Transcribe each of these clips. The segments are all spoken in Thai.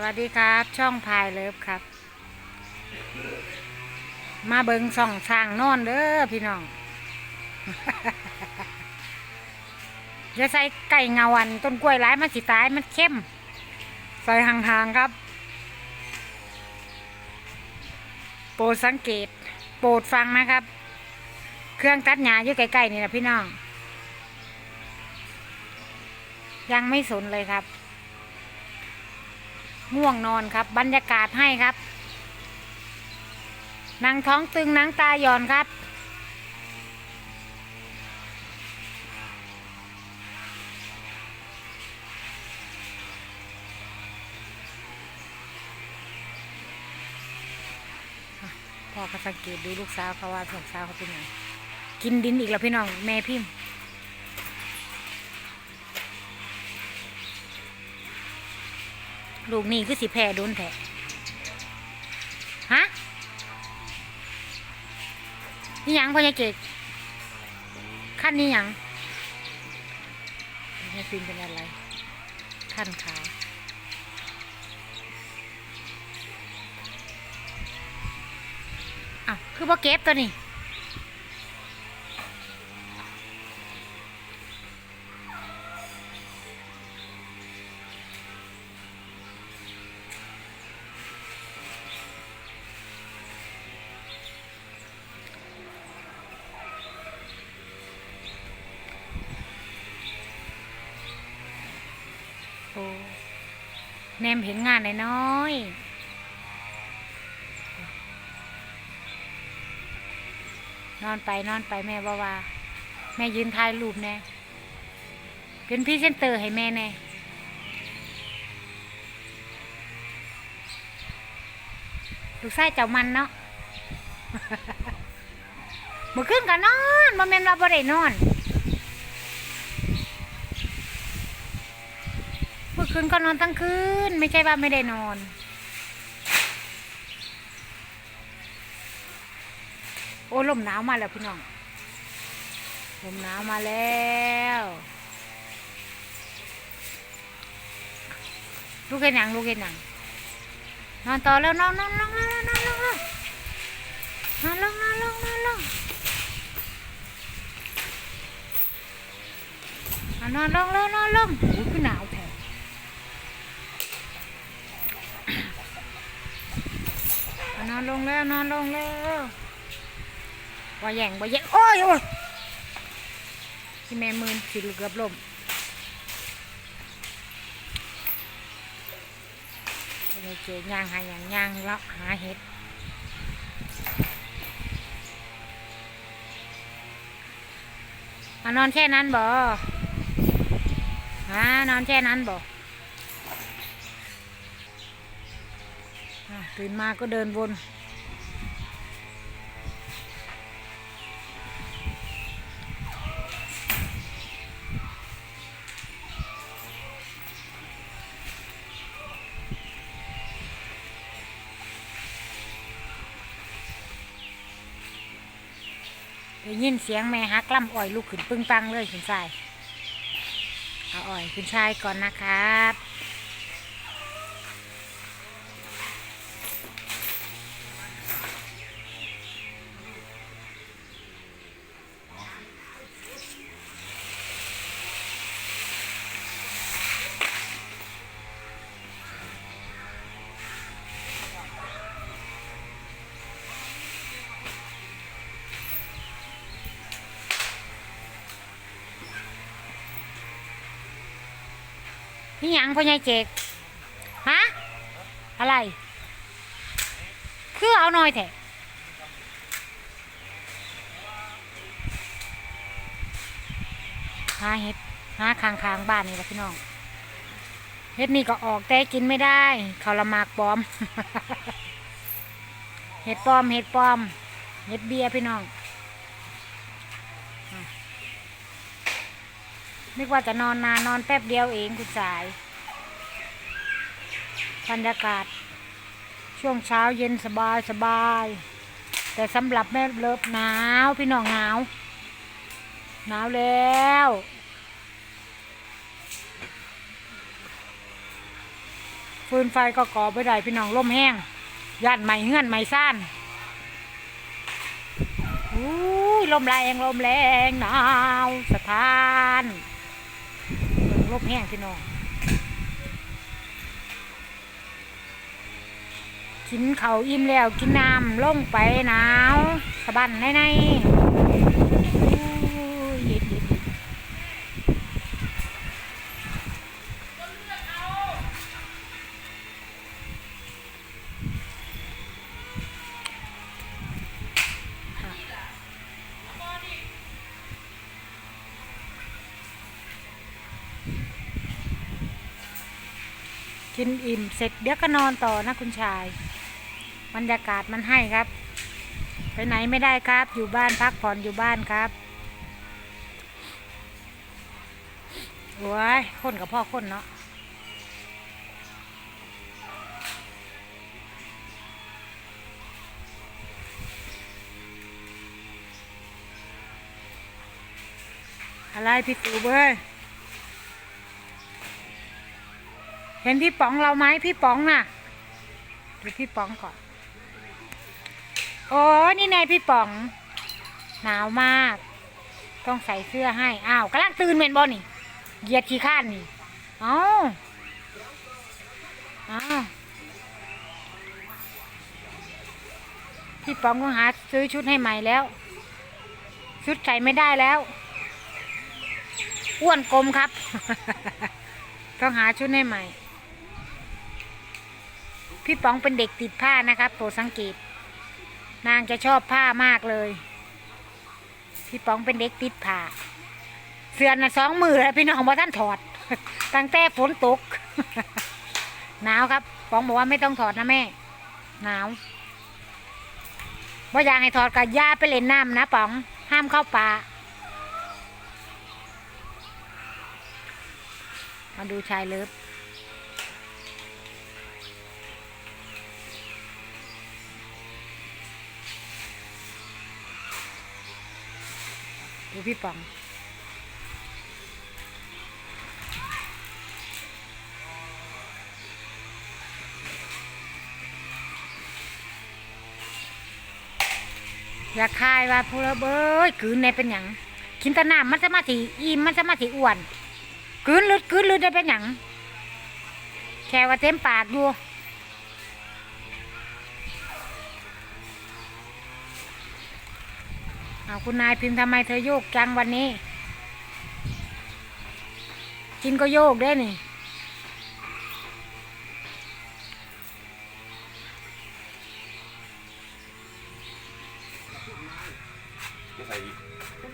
วัสดีครับ ช่องพายเลิฟครับ มาเบิงส่องสร้างนอนเด้อพี่น้องอย่าใส่ไก่เงาวันต้นกล้วยร้ายมันสิตายมันเข้ม ใส่ห่างๆครับ โปรดสังเกต โปรดฟังนะครับ เครื่องตัดหญ้าอยู่ใกล้ๆนี่นะพี่น้อง ยังไม่สนเลยครับ ง่วงนอนครับ บรรยากาศให้ครับนางท้องตึงนางตาหย่อนครับ พ่อก็สังเกตดูลูกสาวเขาว่าลูกสาวเขาเป็นไงกินดินอีกแล้วพี่น้องแม่พิมพ์ ลูกนี่คือสิแพ้โดนแท้ฮะนี่หยังพ่อยายเกดขั้นนี้หยังแม่ฟินเป็นอะไรขั้นขาอ้าวคือบ่เก็บตัวนี้ โอ้ แนมเห็นงานน้อยนอนไปนอนไปแม่ว่าว่าแม่ยืนถ่ายรูปแน่เป็นพรี่เซนเตอร์ให้แม่แน่ลูกไส้เจ้ามันเนาะเมื่อคืนก็นอนบ่แม่นว่าบ่ได้นอนื่อคืนก็นอนทั้งคืน ไม่ใช่ว่าไม่ได้นอนโอ้ลมหนาวมาแล้วพี่น้องลมหนาวมาแล้วลูกเห็นหนังลูกเห็นหนังนอนต่อแล้วนอนนอนนอนนอนนอนนอนนอนลงนอนนอนนอนนอนนอนนอนนอนนอนลงอุ้อหนาว อนอนลงแล้วนอนลงแล้วว่าแย่งว่าแย่งโอ้ยโอ้ยที่แม่มืนสิเกือบล่มเดี๋ยวเจย่างหาอย่างย่างแล้วหาเห็ดเอานอนแค่นั้นบ่ฮะนอนแค่นั้นบ่ อะ ตื่นมาก็เดินวนได้ยินเสียงแม่ฮักล่ำอ่อยลูกขึ้นปึ้งปังเลยขึ้นชาย เอาอ่อยขึ้นชายก่อนนะครับ นี่ยังพ่อใหญ่เจกฮะอะไร คือเอาหน่อยแท้หาเห็ดหาคางคางบ้านนี่แหละพี่น้องเห็ดนี่ก็ออกแต่กินไม่ได้เขาละหมากปลอม เห็ดปลอม เห็ดปลอม เห็ดเบียร์พี่น้องอะ นึกว่าจะนอนนานนอนแป๊บเดียวเองคุณสาย บรรยากาศ ช่วงเช้าเย็นสบายสบาย แต่สำหรับแม่เลิฟหนาวพี่น้องหนาว หนาวแล้วฟืนไฟก็ก่อไม่ได้พี่น้องล่มแห้งย่านใหม่เฮือนใหม่ซ่านอู้ยลมแรงลมแรงหนาวสถาน ลบแห้งพี่น้องกินเขาอิ่มแล้วกินน้ำลงไปหนาวสะบันในใน กินอิ่มเสร็จเดี๋ยวก็นอนต่อนะคุณชาย บรรยากาศมันให้ครับ ไปไหนไม่ได้ครับ อยู่บ้านพักผ่อนอยู่บ้านครับโอ้ยคนกับพ่อคนเนาะอะไรพี่ตูเบ้ย เห็นพี่ป๋องเราไหมพี่ป๋องน่ะดูพี่ป๋องก่อน โอ้นี่นายพี่ป๋อง หนาวมาก ต้องใส่เสื้อให้ อ้าวกำลังตื่นเมนบอนี่เหยียดขี้ข้านนี่อ้าเอ้าพี่ป๋องต้องหาซื้อชุดให้ใหม่แล้ว ชุดใส่ไม่ได้แล้ว อ้วนกลมครับ ต้องหาชุดให้ใหม่ พี่ป๋องเป็นเด็กติดผ้านะครับโปรดสังเกต นางจะชอบผ้ามากเลย พี่ป๋องเป็นเด็กติดผ้า เสื้อน่ะสองมือแล้วพี่น้องว่าท่านถอด ตั้งแต่ฝนตก หนาวครับป๋องบอกว่าไม่ต้องถอดนะแม่ หนาวว่าอยากให้ถอดกับย่าไปเล่นน้ำนะป๋อง ห้ามเข้าป่ามาดูชายเลิฟ ดูพี่ปองอยากคายว่าพูระเบ้ยกืนในเป็นหยังกินตะน้ำมันจะมาสีอิ่มมันจะมาสีอ้วนกืนลึดกืนลึดได้เป็นหยังแค่ว่าเต็มปากอยู่ เอาคุณนายพิมพ์ทำไมเธอโยกจังวันนี้ กินก็โยกได้นี่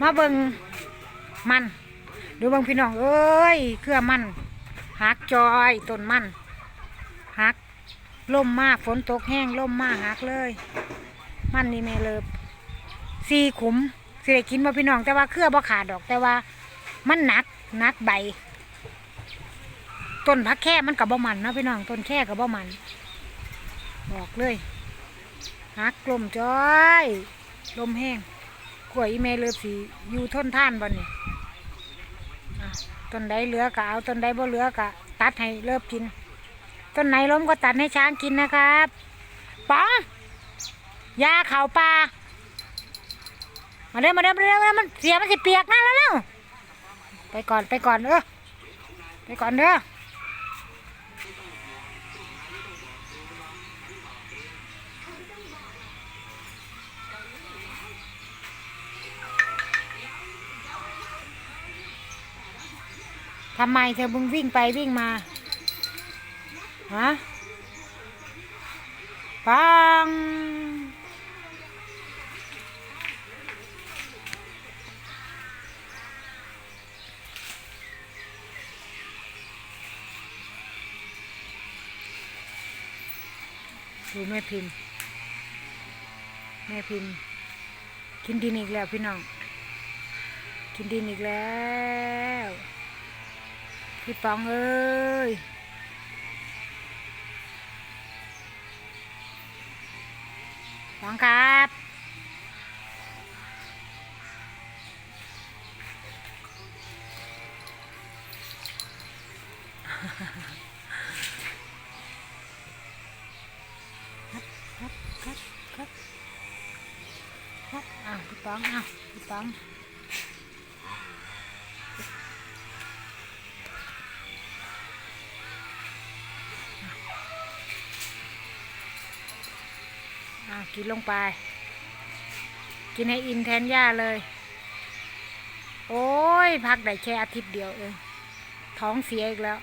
มาเบิงมัน ดูเบิงพี่น้อง เอ้ย เครือมันหักจอยต้นมันหักล่มมากฝนตกแห้งล่มมากหักเลย มันนี่แม่เลิบ สี่ขุมสิได้กินมาพี่น้องแต่ว่าเครือบ่ขาดดอก แต่ว่ามันหนักหนักใบต้นพักแค่มันกับบ่มันนะพี่น้องต้นแค่กับบ่มันบอกเลยหักลมจ้อยลมแห้งกล้วยอีเมลเลือสีอยู่ทนท่านบ่นี่อะต้นใดเหลือกะเอาต้นใดบ่เหลือกะตัดให้เลิบกิน ต้นไหนล้มก็ตัดให้ช้างกินนะครับป๋องยาเข่าปลา มาเด้อมาเด้อมาเด้อมาเด้อมันเสียมันสิเปียกนะแล้วเร็วไปก่อนไปก่อนเออไปก่อนเด้อทำไมเธอมึงวิ่งไปวิ่งมาฮะปัง ดูแม่พิมพ์ แม่พิมพ์ กินดินอีกแล้วพี่น้อง กินดินอีกแล้ว พี่ปองเอ้ยปองครับครับ อะพี่ปังอะพี่ปังอะกินลงไป กินให้อินแทนย่าเลย โอ้ย พักได้แค่อาทิตย์เดียวเอง ท้องเสียอีกแล้ว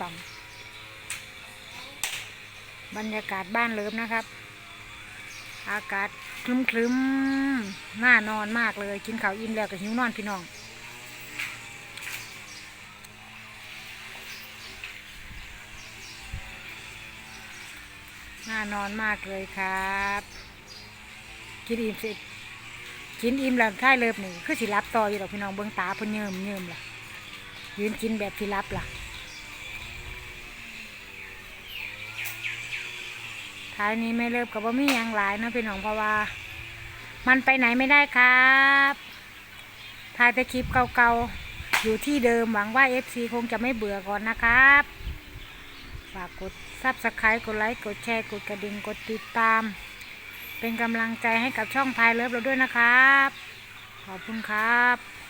ปองบรรยากาศบ้านเลิฟนะครับ อากาศคลึ้มคลึ้มน่านอนมากเลย กินข้าวอิ่มแล้วก็หิวนอนพี่น้อง น่านอนมากเลยครับ กินอิ่มเสร็จกินอิ่มแล้วท้ายเลิฟหนึ่คือสิรับต่ออยู่หรอกพี่น้องเบื้องตาเพิ่นเยิมเยิมล่ะยืนกินแบบที่รับล่ะ ท้ายนี้ไม่เลิกกับว่ามีหยังหลายนะพี่น้องเพราะว่า มันไปไหนไม่ได้ครับถ่ายแต่คลิปเก่าๆ อยู่ที่เดิมหวังว่า FC คงจะไม่เบื่อก่อนนะครับ ฝากกดซับสไครต์กดไลค์กดแชร์กดกระดิ่งกดติดตาม เป็นกำลังใจให้กับช่องพายเลิฟเราด้วยนะครับ ขอบคุณครับ